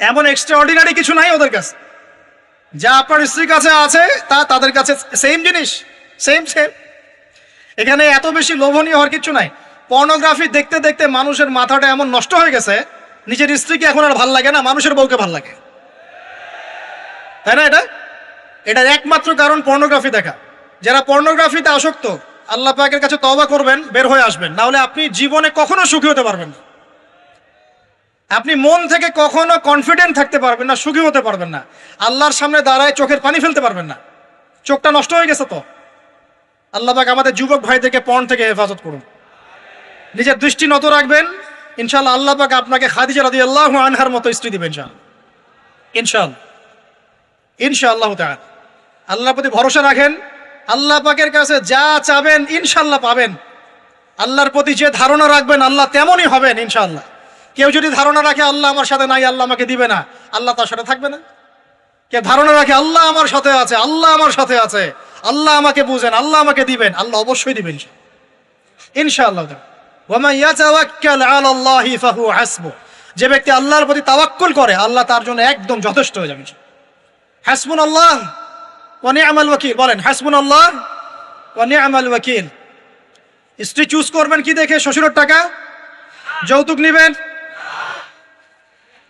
এমন extra ordinary কিছু নাই ওদের কাছে। যা আপনার স্ত্রীর কাছে আছে, তা তাদের কাছে সেম জিনিস সেম সেম এখানে এত বেশি লোভনীয় হওয়ার কিছু নাই। পর্নোগ্রাফি দেখতে দেখতে মানুষের মাথাটা এমন নষ্ট হয়ে গেছে, নিজের স্ত্রীকে এখন আর ভালো লাগে না, মানুষের বউকে ভালো লাগে। তাই না এটা? এটার একমাত্র কারণ পর্নোগ্রাফি দেখা। যারা পর্নোগ্রাফিতে আসক্ত, আল্লাহ পাকের কাছে তওবা করবেন, বের হয়ে আসবেন। না হলে আপনি জীবনে কখনো সুখী হতে পারবেন না। আপনি মন থেকে কখনো কনফিডেন্ট থাকতে পারবেন না, সুখী হতে পারবেন না। আল্লাহর সামনে দাঁড়ায় চোখের পানি ফেলতে পারবেন না। চোখটা নষ্ট হয়ে গেছে তো। আল্লাহ পাক আমাদের যুবক ভাইদেরকে পণ থেকে হেফাজত করুন। নিজের দৃষ্টি নত রাখবেন। ইনশাল্লাহ আল্লাহ পাক আপনাকে খাদিজা রাদি আল্লাহ আনহার মতো স্ত্রী দিবেন ইনশাল্লাহ ইনশাল্লাহ ইনশাআল্লাহ তাআলা। আল্লাহর প্রতি ভরসা রাখেন। আল্লাহ পাকের কাছে যা চাবেন ইনশাল্লাহ পাবেন। আল্লাহর প্রতি যে ধারণা রাখবেন, আল্লাহ তেমনই হবেন, ইনশাআল্লাহ। কেউ যদি ধারণা রাখে আল্লাহ আমার সাথে নাই, আল্লাহ আমাকে দিবে না, আল্লাহ তার সাথে থাকবে না। কেউ ধারণা রাখে আল্লাহ আমার সাথে আছে, আল্লাহ আমার সাথে আছে, আল্লাহ আমাকে বুঝেন, আল্লাহ আমাকে দিবেন, আল্লাহ অবশ্যই দিবেন ইনশাআল্লাহ যে ব্যক্তি আল্লাহর প্রতি তাওয়াক্কুল করে, আল্লাহ তার জন্য একদম যথেষ্ট হয়ে যাবে হাসবুন আল্লাহ ওয়া নি'মাল ওয়াকিল বলেন হাসবুন আল্লাহ ওয়া নি'মাল ওয়াকিল। স্ত্রী চুজ করবেন কি দেখে? শ্বশুরের টাকা। যৌতুক নেবেন।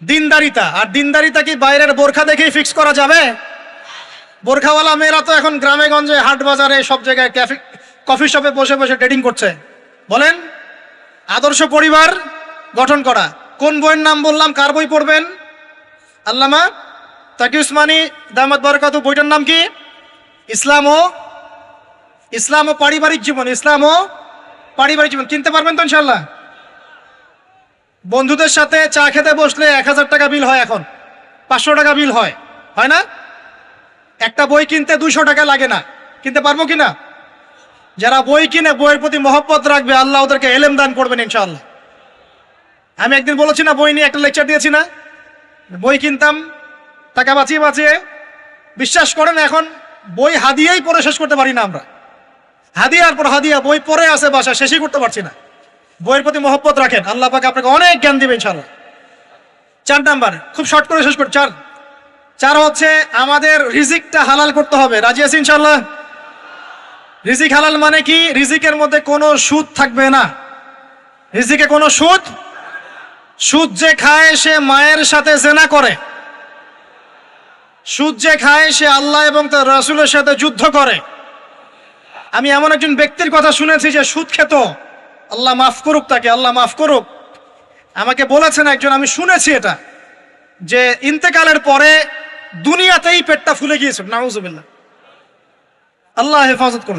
দিনদারিতা। আর দিনদারিতা কি বাইরের বোরখা দেখেই ফিক্স করা যাবে? বোরখাওয়ালা মেয়েরা তো এখন গ্রামে, গঞ্জে, হাট বাজারে, সব জায়গায় ক্যাফে কফি শপে বসে বসে ট্রেডিং করছে। বলেন, আদর্শ পরিবার গঠন করা। কোন বইয়ের নাম বললাম? কার বই পড়বেন? আল্লামা তাকি উসমানী দামাত বরকাত, বইটার নাম কি? ইসলাম ও ইসলাম ও পারিবারিক জীবন, ইসলাম ও পারিবারিক জীবন। কিনতে পারবেন তো ইনশাল্লাহ বন্ধুদের সাথে চা খেতে বসলে এক হাজার টাকা বিল হয় এখন। পাঁচশো টাকা বিল হয়। হয় না? একটা বই কিনতে দুইশো টাকা লাগে না। কিনতে পারব কি না? যারা বই কিনে বইয়ের প্রতি মহব্বত রাখবে, আল্লাহ ওদেরকে এলেম দান করবেন ইনশাআল্লাহ। আমি একদিন বলেছি না, বই নিয়ে একটা লেকচার দিয়েছি না। বই কিনতাম, টাকা বাঁচিয়ে বাঁচিয়ে। বিশ্বাস করেন এখন, বই হাদিয়েই পরে শেষ করতে পারি না আমরা। হাদিয়ার পর হাদিয়া, বই পরে আছে বাসা শেষই করতে পারছি না। বইয়ের প্রতি মহব্বত রাখেন। আল্লাহ পাকে আপনাকে অনেক জ্ঞান দিবে ইনশাআল্লাহ। চার নাম্বার, খুব শর্ট করে শেষ করি। চার। চার হচ্ছে আমাদের রিজিকটা হালাল করতে হবে। রাজি আছি ইনশাআল্লাহ? রিজিক হালাল মানে কি? রিজিকের মধ্যে কোনো সুদ থাকবে না। রিজিকে কোনো সুদ? সুদ যে খায় সে মায়ের সাথে জেনা করে। সুদ যে খায় সে আল্লাহ এবং তার রাসূলের সাথে যুদ্ধ করে। আমি এমন একজন ব্যক্তির কথা শুনেছি যে সুদ খেত। আল্লাহ মাফ করুক তাকে, আল্লাহ মাফ করুক। আমাকে বলেছেন একজন, আমি শুনেছি এটা, যে ইন্তেকালের পরে দুনিয়াতেই পেটটা ফুলে গিয়েছে। নাউজুবিল্লাহ। আল্লাহ হেফাজত করুন।